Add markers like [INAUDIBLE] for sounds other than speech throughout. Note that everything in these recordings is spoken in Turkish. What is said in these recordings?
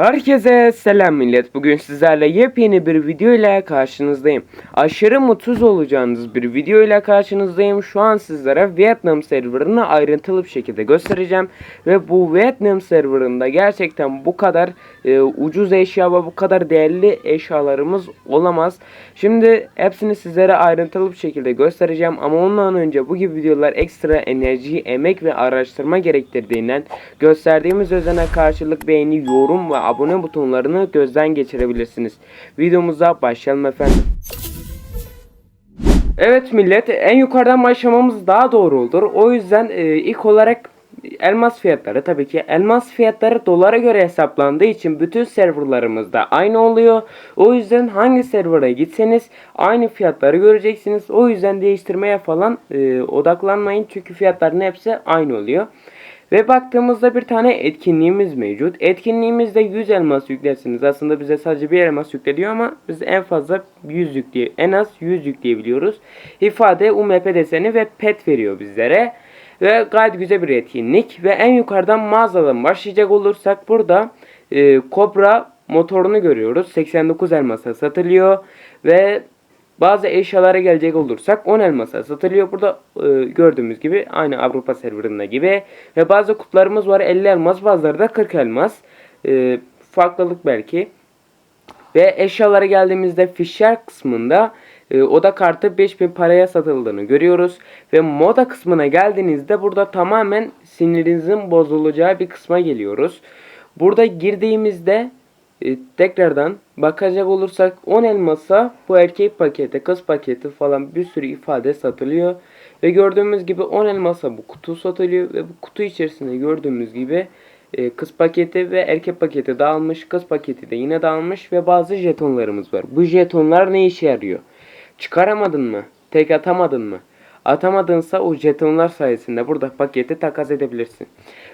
Herkese selam millet. Bugün sizlerle yepyeni bir video ile karşınızdayım. Aşırı mutsuz olacağınız bir video ile karşınızdayım. Şu an sizlere Vietnam serverını ayrıntılı bir şekilde göstereceğim. Ve bu Vietnam serverında gerçekten bu kadar e, ucuz eşya ve bu kadar değerli eşyalarımız olamaz. Şimdi hepsini sizlere ayrıntılı bir şekilde göstereceğim. Ama ondan önce bu gibi videolar ekstra enerji, emek ve araştırma gerektirdiğinden gösterdiğimiz özene karşılık beğeni, yorum ve abone butonlarını gözden geçirebilirsiniz. Videomuza başlayalım efendim. Evet millet en yukarıdan başlamamız daha doğru olur. O yüzden e, ilk olarak elmas fiyatları tabii ki elmas fiyatları dolara göre hesaplandığı için bütün serverlarımızda aynı oluyor. O yüzden hangi servera gitseniz aynı fiyatları göreceksiniz. O yüzden değiştirmeye falan e, odaklanmayın çünkü fiyatların hepsi aynı oluyor. Ve baktığımızda bir tane etkinliğimiz mevcut. Etkinliğimizde 100 elmas yüklersiniz. Aslında bize sadece bir elmas yükleniyor ama biz en fazla 100 yükleye, en az 100 yükleyebiliyoruz. İfade, UMP deseni ve pet veriyor bizlere. Ve gayet güzel bir etkinlik. Ve en yukarıdan mağazadan başlayacak olursak burada e, Cobra motorunu görüyoruz. 89 elmasa satılıyor. Ve bazı eşyalara gelecek olursak 10 elmasa satılıyor. Burada e, gördüğümüz gibi aynı Avrupa serverında gibi. Ve bazı kutularımız var 50 elmas bazıları da 40 elmas. E, farklılık belki. Ve eşyalara geldiğimizde Fisher kısmında e, oda kartı 5000 paraya satıldığını görüyoruz. Ve moda kısmına geldiğinizde burada tamamen sinirinizin bozulacağı bir kısma geliyoruz. Burada girdiğimizde e, tekrardan bakacak olursak 10 elmasa bu erkek paketi, kız paketi falan bir sürü ifade satılıyor. Ve gördüğümüz gibi 10 elmasa bu kutu satılıyor ve bu kutu içerisinde gördüğümüz gibi e, kız paketi ve erkek paketi dağılmış. Kız paketi de yine dağılmış ve bazı jetonlarımız var. Bu jetonlar ne işe yarıyor? Çıkaramadın mı? Tek atamadın mı? Atamadınsa o jetonlar sayesinde burada paketi takas edebilirsin.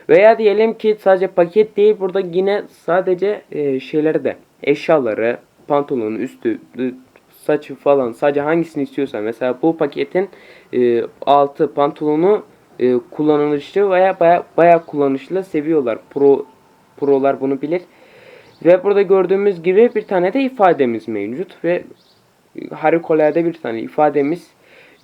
Veya diyelim ki sadece paket değil burada yine sadece e, şeyleri de eşyaları, pantolonun üstü, saçı falan sadece hangisini istiyorsan mesela bu paketin e, altı pantolonu e, kullanışlı veya baya, baya kullanışlı seviyorlar. Pro prolar bunu bilir. Ve burada gördüğümüz gibi bir tane de ifademiz mevcut ve harikulade bir tane ifademiz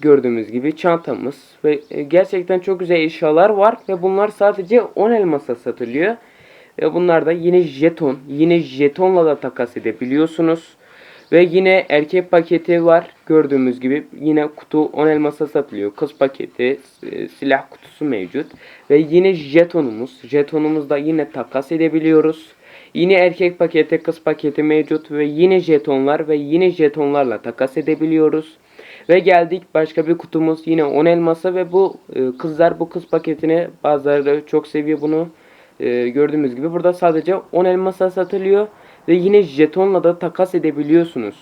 gördüğümüz gibi çantamız ve e, gerçekten çok güzel eşyalar var ve bunlar sadece 10 elmasa satılıyor. Ve bunlar da yine jeton. Yine jetonla da takas edebiliyorsunuz. Ve yine erkek paketi var. Gördüğümüz gibi yine kutu 10 elmasa satılıyor. Kız paketi, e, silah kutusu mevcut. Ve yine jetonumuz. Jetonumuz da yine takas edebiliyoruz. Yine erkek paketi, kız paketi mevcut ve yine jetonlar ve yine jetonlarla takas edebiliyoruz. Ve geldik başka bir kutumuz yine 10 elmasa ve bu e, kızlar bu kız paketini bazıları çok seviyor bunu. E, gördüğümüz gibi burada sadece 10 elmasa satılıyor ve yine jetonla da takas edebiliyorsunuz.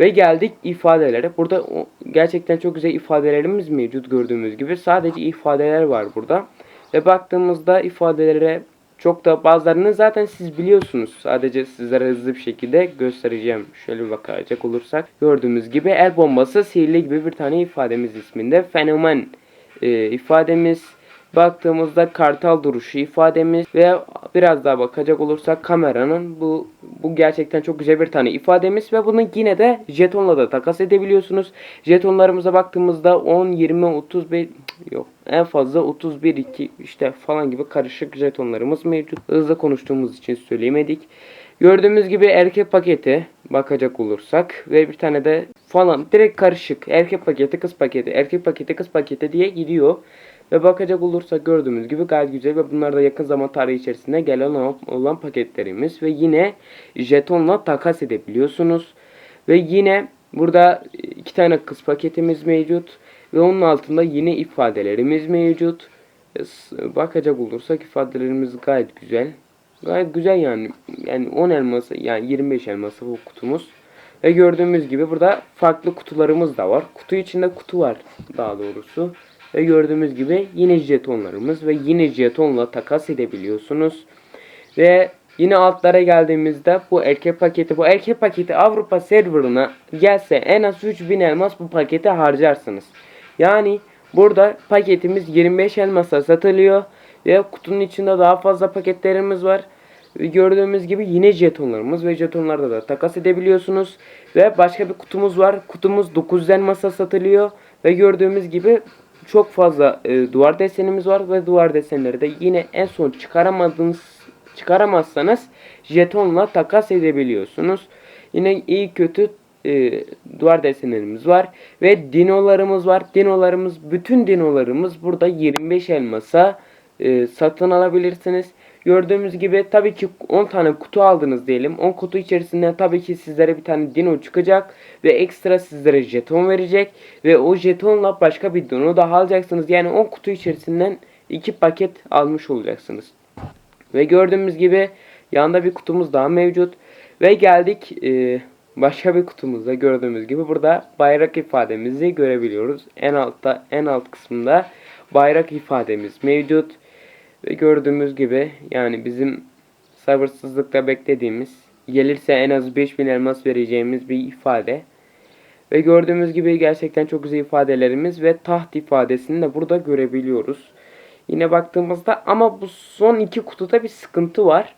Ve geldik ifadelere. Burada gerçekten çok güzel ifadelerimiz mevcut gördüğümüz gibi. Sadece ifadeler var burada. Ve baktığımızda ifadelere çok da bazılarını zaten siz biliyorsunuz. Sadece sizlere hızlı bir şekilde göstereceğim. Şöyle bir bakacak olursak. Gördüğümüz gibi el bombası sihirli gibi bir tane ifademiz isminde. Fenomen e, ifademiz. Baktığımızda kartal duruşu ifademiz ve biraz daha bakacak olursak kameranın bu bu gerçekten çok güzel bir tane ifademiz ve bunu yine de jetonla da takas edebiliyorsunuz. Jetonlarımıza baktığımızda 10, 20, 35 yok en fazla 31 2 işte falan gibi karışık jetonlarımız mevcut. Hızlı konuştuğumuz için söyleyemedik. Gördüğümüz gibi erkek paketi bakacak olursak ve bir tane de falan direkt karışık erkek paketi kız paketi erkek paketi kız paketi diye gidiyor. Ve bakacak olursak gördüğümüz gibi gayet güzel ve bunlar da yakın zaman tarihi içerisinde gelen olan, paketlerimiz ve yine jetonla takas edebiliyorsunuz. Ve yine burada iki tane kız paketimiz mevcut ve onun altında yine ifadelerimiz mevcut. Bakacak olursak ifadelerimiz gayet güzel. Gayet güzel yani. Yani 10 elması yani 25 elması bu kutumuz. Ve gördüğümüz gibi burada farklı kutularımız da var. Kutu içinde kutu var daha doğrusu. Ve gördüğümüz gibi yine jetonlarımız ve yine jetonla takas edebiliyorsunuz. Ve yine altlara geldiğimizde bu erkek paketi bu erkek paketi Avrupa serverına gelse en az 3000 elmas bu paketi harcarsınız. Yani burada paketimiz 25 elmasa satılıyor ve kutunun içinde daha fazla paketlerimiz var. Gördüğümüz gibi yine jetonlarımız ve jetonlarda da takas edebiliyorsunuz. Ve başka bir kutumuz var. Kutumuz 9 elmasa satılıyor. Ve gördüğümüz gibi çok fazla e, duvar desenimiz var ve duvar desenleri de yine en son çıkaramadığınız çıkaramazsanız jetonla takas edebiliyorsunuz. Yine iyi kötü e, duvar desenlerimiz var ve dinolarımız var. Dinolarımız bütün dinolarımız burada 25 elmasa e, satın alabilirsiniz. Gördüğümüz gibi tabii ki 10 tane kutu aldınız diyelim. 10 kutu içerisinden tabii ki sizlere bir tane dino çıkacak ve ekstra sizlere jeton verecek ve o jetonla başka bir dino daha alacaksınız. Yani 10 kutu içerisinden 2 paket almış olacaksınız. Ve gördüğümüz gibi yanında bir kutumuz daha mevcut. Ve geldik e, başka bir kutumuzda gördüğümüz gibi burada bayrak ifademizi görebiliyoruz. En altta en alt kısmında bayrak ifademiz mevcut. Ve gördüğümüz gibi yani bizim sabırsızlıkla beklediğimiz gelirse en az 5000 elmas vereceğimiz bir ifade. Ve gördüğümüz gibi gerçekten çok güzel ifadelerimiz ve taht ifadesini de burada görebiliyoruz. Yine baktığımızda ama bu son iki kutuda bir sıkıntı var.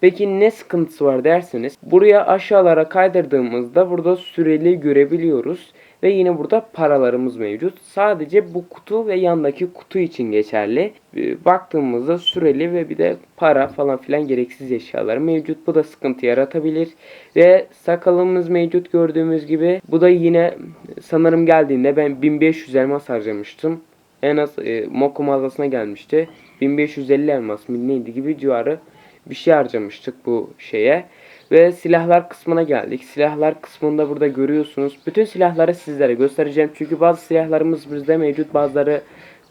Peki ne sıkıntısı var derseniz buraya aşağılara kaydırdığımızda burada süreli görebiliyoruz. Ve yine burada paralarımız mevcut. Sadece bu kutu ve yandaki kutu için geçerli. Ee, Baktığımızda süreli ve bir de para falan filan gereksiz eşyalar mevcut. Bu da sıkıntı yaratabilir. Ve sakalımız mevcut gördüğümüz gibi. Bu da yine sanırım geldiğinde ben 1500 elmas harcamıştım. En az e, Moko mağazasına gelmişti. 1550 elmas mı neydi gibi civarı bir şey harcamıştık bu şeye. Ve silahlar kısmına geldik. Silahlar kısmında burada görüyorsunuz. Bütün silahları sizlere göstereceğim. Çünkü bazı silahlarımız bizde mevcut bazıları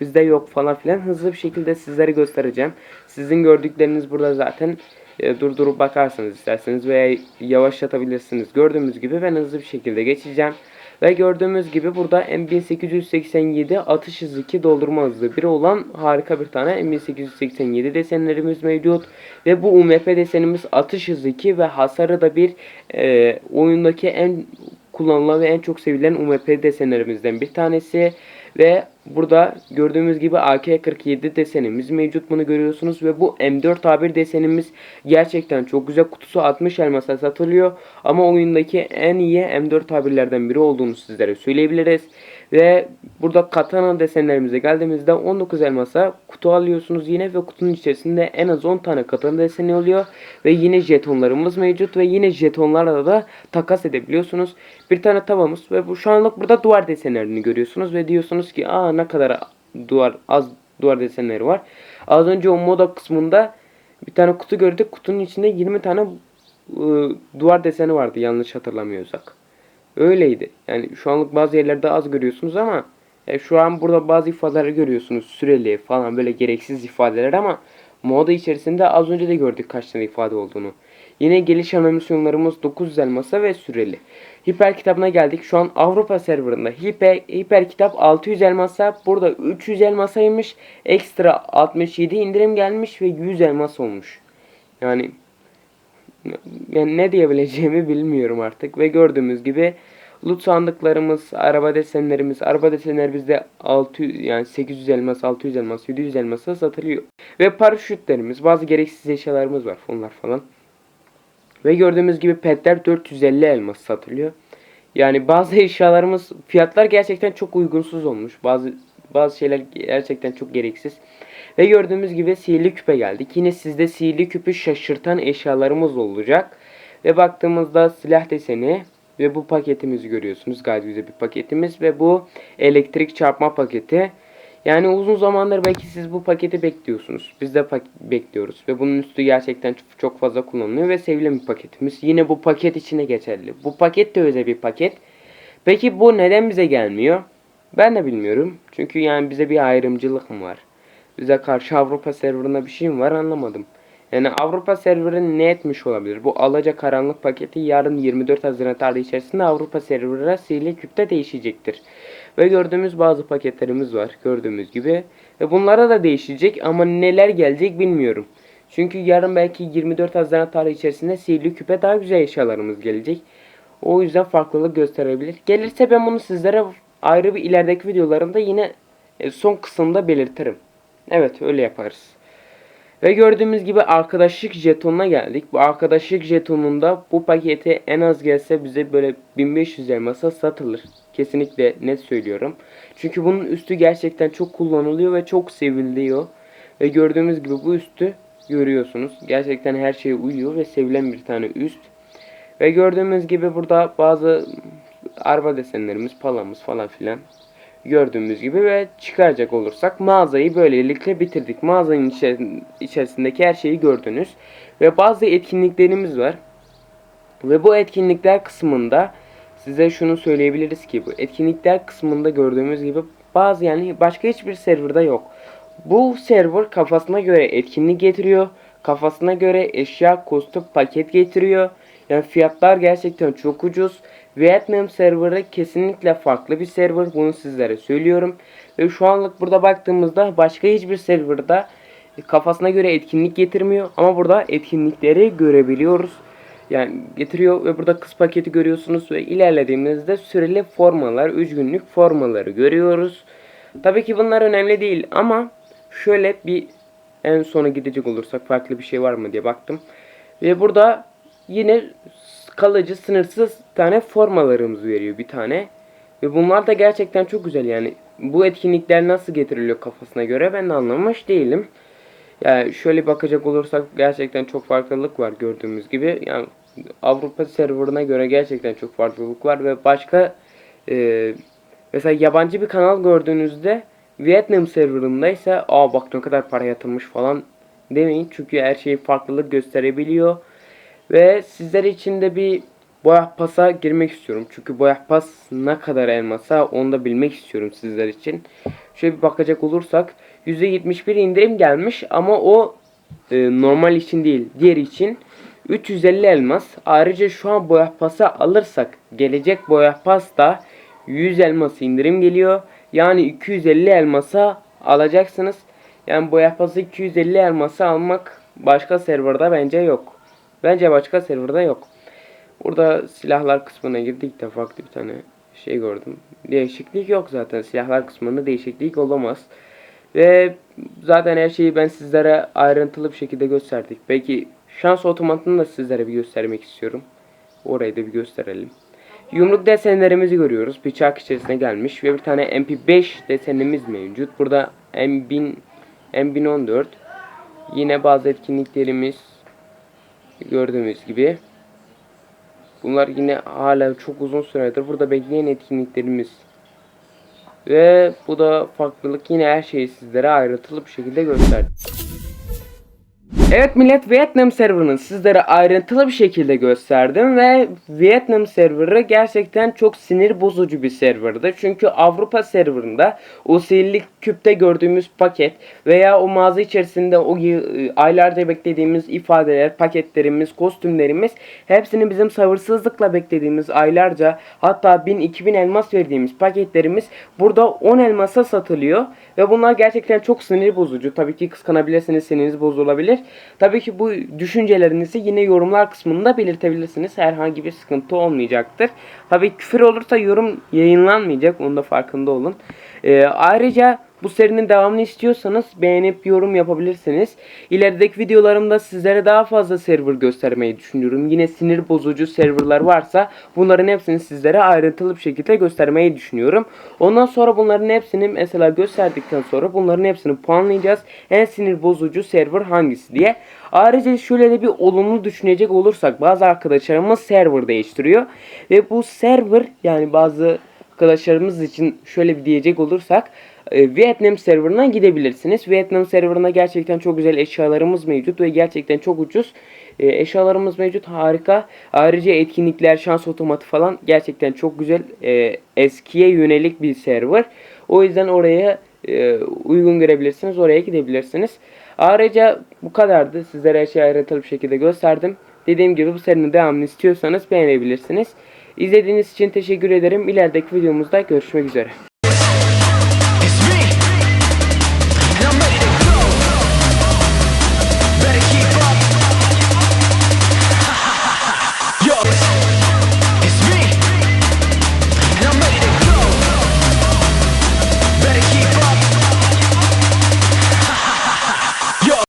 bizde yok falan filan. Hızlı bir şekilde sizlere göstereceğim. Sizin gördükleriniz burada zaten e, durdurup bakarsanız isterseniz veya yavaşlatabilirsiniz. Gördüğümüz gibi ben hızlı bir şekilde geçeceğim. Ve gördüğümüz gibi burada M1887 atış hızı 2 doldurma hızı 1 olan harika bir tane M1887 desenlerimiz mevcut. Ve bu UMP desenimiz atış hızı 2 ve hasarı da bir e, oyundaki en kullanılan ve en çok sevilen UMP desenlerimizden bir tanesi. Ve burada gördüğümüz gibi AK-47 desenimiz mevcut bunu görüyorsunuz ve bu M4A1 desenimiz gerçekten çok güzel kutusu 60 elmasa satılıyor ama oyundaki en iyi M4A1'lerden biri olduğunu sizlere söyleyebiliriz. Ve burada katana desenlerimize geldiğimizde 19 elmasa kutu alıyorsunuz yine ve kutunun içerisinde en az 10 tane katana deseni oluyor. Ve yine jetonlarımız mevcut ve yine jetonlarla da takas edebiliyorsunuz. Bir tane tavamız ve bu şu anlık burada duvar desenlerini görüyorsunuz ve diyorsunuz ki aa ne kadar duvar az duvar desenleri var. Az önce o moda kısmında bir tane kutu gördük. Kutunun içinde 20 tane ıı, duvar deseni vardı yanlış hatırlamıyorsak. Öyleydi. Yani şu anlık bazı yerlerde az görüyorsunuz ama e, şu an burada bazı ifadeleri görüyorsunuz. Süreli falan böyle gereksiz ifadeler ama moda içerisinde az önce de gördük kaç tane ifade olduğunu. Yine geliş animasyonlarımız 900 elmasa ve süreli. Hiper kitabına geldik. Şu an Avrupa serverında hiper, hiper kitap 600 elmasa burada 300 elmasaymış. Ekstra 67 indirim gelmiş ve 100 elmas olmuş. Yani yani ne diyebileceğimi bilmiyorum artık ve gördüğümüz gibi loot sandıklarımız, araba desenlerimiz, araba desenler bizde 600 yani 800 elmas, 600 elmas, 700 elmasa satılıyor. Ve paraşütlerimiz, bazı gereksiz eşyalarımız var, fonlar falan. Ve gördüğümüz gibi petler 450 elmas satılıyor. Yani bazı [LAUGHS] eşyalarımız fiyatlar gerçekten çok uygunsuz olmuş. Bazı bazı şeyler gerçekten çok gereksiz. Ve gördüğümüz gibi sihirli küpe geldik. Yine sizde sihirli küpü şaşırtan eşyalarımız olacak. Ve baktığımızda silah deseni ve bu paketimizi görüyorsunuz. Gayet güzel bir paketimiz ve bu elektrik çarpma paketi. Yani uzun zamandır belki siz bu paketi bekliyorsunuz. Biz de bekliyoruz ve bunun üstü gerçekten çok- fazla kullanılıyor ve sevilen bir paketimiz. Yine bu paket içine geçerli. Bu paket de özel bir paket. Peki bu neden bize gelmiyor? Ben de bilmiyorum. Çünkü yani bize bir ayrımcılık mı var? Bize karşı Avrupa serverına bir şey mi var anlamadım. Yani Avrupa serveri ne etmiş olabilir? Bu alaca karanlık paketi yarın 24 Haziran tarihi içerisinde Avrupa serverına sihirli küpte değişecektir. Ve gördüğümüz bazı paketlerimiz var gördüğümüz gibi. Ve bunlara da değişecek ama neler gelecek bilmiyorum. Çünkü yarın belki 24 Haziran tarihi içerisinde sihirli küpe daha güzel eşyalarımız gelecek. O yüzden farklılık gösterebilir. Gelirse ben bunu sizlere ayrı bir ilerideki videolarımda yine e, son kısımda belirtirim. Evet öyle yaparız. Ve gördüğümüz gibi arkadaşlık jetonuna geldik. Bu arkadaşlık jetonunda bu paketi en az gelse bize böyle 1500 elmasa satılır. Kesinlikle net söylüyorum. Çünkü bunun üstü gerçekten çok kullanılıyor ve çok seviliyor. Ve gördüğümüz gibi bu üstü görüyorsunuz. Gerçekten her şeye uyuyor ve sevilen bir tane üst. Ve gördüğümüz gibi burada bazı araba desenlerimiz, palamız falan filan gördüğümüz gibi ve çıkaracak olursak mağazayı böylelikle bitirdik. Mağazanın içer- içerisindeki her şeyi gördünüz. Ve bazı etkinliklerimiz var. Ve bu etkinlikler kısmında size şunu söyleyebiliriz ki bu etkinlikler kısmında gördüğümüz gibi bazı yani başka hiçbir serverda yok. Bu server kafasına göre etkinlik getiriyor. Kafasına göre eşya, kostüm, paket getiriyor. Yani fiyatlar gerçekten çok ucuz. Vietnam serverı kesinlikle farklı bir server. Bunu sizlere söylüyorum. Ve şu anlık burada baktığımızda başka hiçbir serverda kafasına göre etkinlik getirmiyor. Ama burada etkinlikleri görebiliyoruz. Yani getiriyor ve burada kız paketi görüyorsunuz ve ilerlediğimizde süreli formalar, 3 günlük formaları görüyoruz. Tabii ki bunlar önemli değil ama şöyle bir en sona gidecek olursak farklı bir şey var mı diye baktım. Ve burada yine kalıcı sınırsız tane formalarımız veriyor bir tane. Ve bunlar da gerçekten çok güzel yani. Bu etkinlikler nasıl getiriliyor kafasına göre ben de anlamış değilim. Yani şöyle bakacak olursak gerçekten çok farklılık var gördüğümüz gibi. Yani Avrupa serverına göre gerçekten çok farklılık var ve başka e, mesela yabancı bir kanal gördüğünüzde Vietnam serverında ise aa bak ne kadar para yatırmış falan demeyin. Çünkü her şey farklılık gösterebiliyor. Ve sizler için de bir Boyah Pas'a girmek istiyorum. Çünkü Boyah Pas ne kadar elmasa onu da bilmek istiyorum sizler için. Şöyle bir bakacak olursak %71 indirim gelmiş ama o e, normal için değil diğer için 350 elmas. Ayrıca şu an Boyah Pas'a alırsak gelecek Boyah Pas'ta 100 elmas indirim geliyor. Yani 250 elmasa alacaksınız. Yani Boyah Pas'ı 250 elmasa almak başka serverda bence yok. Bence başka serverda yok. Burada silahlar kısmına girdik de farklı bir tane şey gördüm. Değişiklik yok zaten. Silahlar kısmında değişiklik olamaz. Ve zaten her şeyi ben sizlere ayrıntılı bir şekilde gösterdik. Belki şans otomatını da sizlere bir göstermek istiyorum. Orayı da bir gösterelim. Yumruk desenlerimizi görüyoruz. Bıçak içerisine gelmiş ve bir tane MP5 desenimiz mevcut. Burada M1000 M1014 yine bazı etkinliklerimiz gördüğümüz gibi. Bunlar yine hala çok uzun süredir burada bekleyen etkinliklerimiz. Ve bu da farklılık yine her şeyi sizlere ayrıntılı bir şekilde gösterdi. Evet millet Vietnam serverını sizlere ayrıntılı bir şekilde gösterdim ve Vietnam serverı gerçekten çok sinir bozucu bir serverdı. Çünkü Avrupa serverında o sihirli küpte gördüğümüz paket veya o mağaza içerisinde o y- aylarca beklediğimiz ifadeler, paketlerimiz, kostümlerimiz hepsini bizim sabırsızlıkla beklediğimiz aylarca hatta 1000-2000 elmas verdiğimiz paketlerimiz burada 10 elmasa satılıyor ve bunlar gerçekten çok sinir bozucu. Tabii ki kıskanabilirsiniz, siniriniz bozulabilir. Tabii ki bu düşüncelerinizi yine yorumlar kısmında belirtebilirsiniz. Herhangi bir sıkıntı olmayacaktır. Tabii küfür olursa yorum yayınlanmayacak. Onun da farkında olun. Ee, ayrıca bu serinin devamını istiyorsanız beğenip yorum yapabilirsiniz. İlerideki videolarımda sizlere daha fazla server göstermeyi düşünüyorum. Yine sinir bozucu serverlar varsa bunların hepsini sizlere ayrıntılı bir şekilde göstermeyi düşünüyorum. Ondan sonra bunların hepsini mesela gösterdikten sonra bunların hepsini puanlayacağız. En sinir bozucu server hangisi diye. Ayrıca şöyle de bir olumlu düşünecek olursak bazı arkadaşlarımız server değiştiriyor. Ve bu server yani bazı arkadaşlarımız için şöyle bir diyecek olursak e, Vietnam serverına gidebilirsiniz. Vietnam serverına gerçekten çok güzel eşyalarımız mevcut ve gerçekten çok ucuz e, eşyalarımız mevcut. Harika. Ayrıca etkinlikler, şans otomatı falan gerçekten çok güzel. E, eskiye yönelik bir server. O yüzden oraya e, uygun görebilirsiniz. Oraya gidebilirsiniz. Ayrıca bu kadardı. Sizlere her şeyi ayrıntılı bir şekilde gösterdim. Dediğim gibi bu serinin devamını istiyorsanız beğenebilirsiniz. İzlediğiniz için teşekkür ederim. İlerideki videomuzda görüşmek üzere.